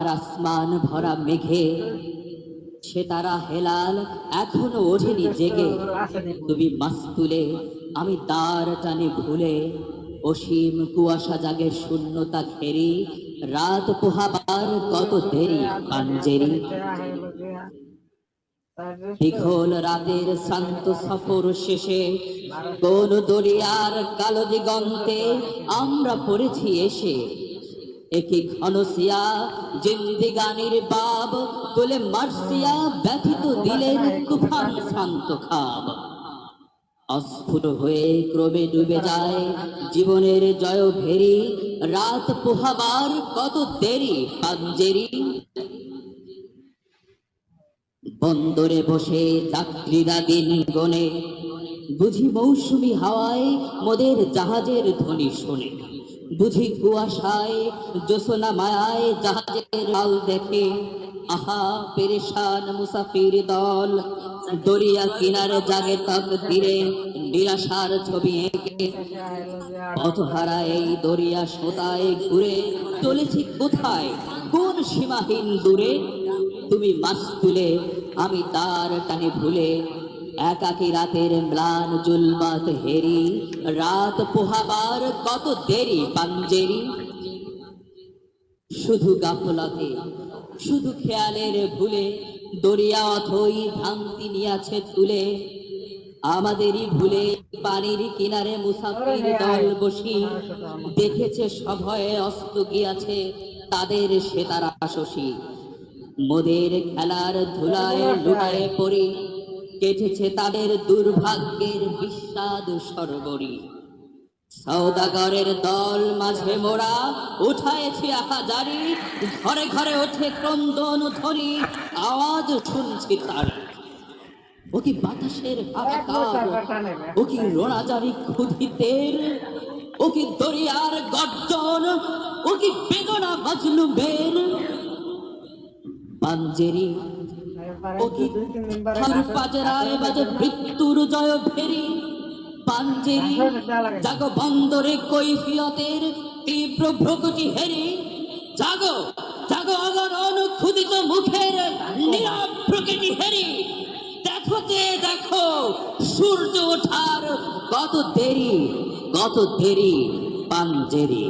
আসমান ভরা মেঘে, সে তারা হেলাল এখনও ওঠেনি জেগে। তুমি মাস তুলে আমি তার টানে ভুলে, অসীম কুয়াশা জাগে শূন্যতা ঘেরি, রাত পোহাবার কত দেরি, পাঞ্জেরি। দীঘল রাতের শান্ত সফর শেষে, কোন দরিয়ার কালো দিগন্তে আমরা পড়েছি এসে একই ঘনসিয়া জিন্দিগানির বাব, তোলে মার্সিয়া ব্যথিত দিলের তুফান শান্ত খাব। অস্ফুট হয়ে ক্রমে ডুবে যায় জীবনের জয় ভেরি, রাত পোহাবার কত দেরি পাঞ্জেরি। বন্দরে বসে যাত্রীরা দিন গনে বুঝি মৌসুমি হাওয়ায় মোদের জাহাজের ধ্বনি শোনে। বুঝি কুয়াশায় জোসনা মায়ায় জাহাজের লাল দেখে। আহা, পেরেশান মুসাফির দল, দরিয়া কিনারে জাগে তক দিরে নিরাশার ছবি এঁকে। পথহারা এই দরিয়া সোতায় ঘুরে। চলেছি কোথায়? কোন সীমাহীন দূরে? তুমি মাছ তুলে আমি তার টানে ভুলে। একাকি রাতের ম্লান জুলমাত হেরি রাত পোহাবার কত দেরি পাঞ্জেরি? শুধু গাফলাতে শুধু খেয়ালের ভুলে দরিয়া অথই ভ্রান্তি নিয়াছে তুলে। আমাদেরই ভুলে পানির কিনারে মুসাফির দল বসি দেখেছে সভয়ে অস্ত গিয়াছে তাদের সে তারা শশী। মোদের খেলার ধুলায় লুটায় পড়ি কেটেছে তাদের দুর্ভাগ্যের বিস্বাদ সরবরি। সৌদাগরের দল মাঝে মোড়া উঠায়েছে আহাজারি, ঘরে ঘরে ওঠে ক্রন্দন ধ্বনি, আওয়াজ শুনছি তার। ও কি বাতাসের ও কি রোনাজারি ক্ষুধিতের, ও কি দরিয়ার গর্জন, ও কি বেদনা মাজলুমের পাঞ্জেরি মৃত্যুর জয় ফেরি। পাঞ্জেরি জাগ বন্দরে কৈফিয়তের তীব্র ভ্রকুটি হেরি। জাগো জাগো অগরণ ক্ষুদিত মুখের নীরব প্রকৃতি হেরি। দেখো যে দেখো সূর্য ওঠার কত দেরি কত দেরি পাঞ্জেরি।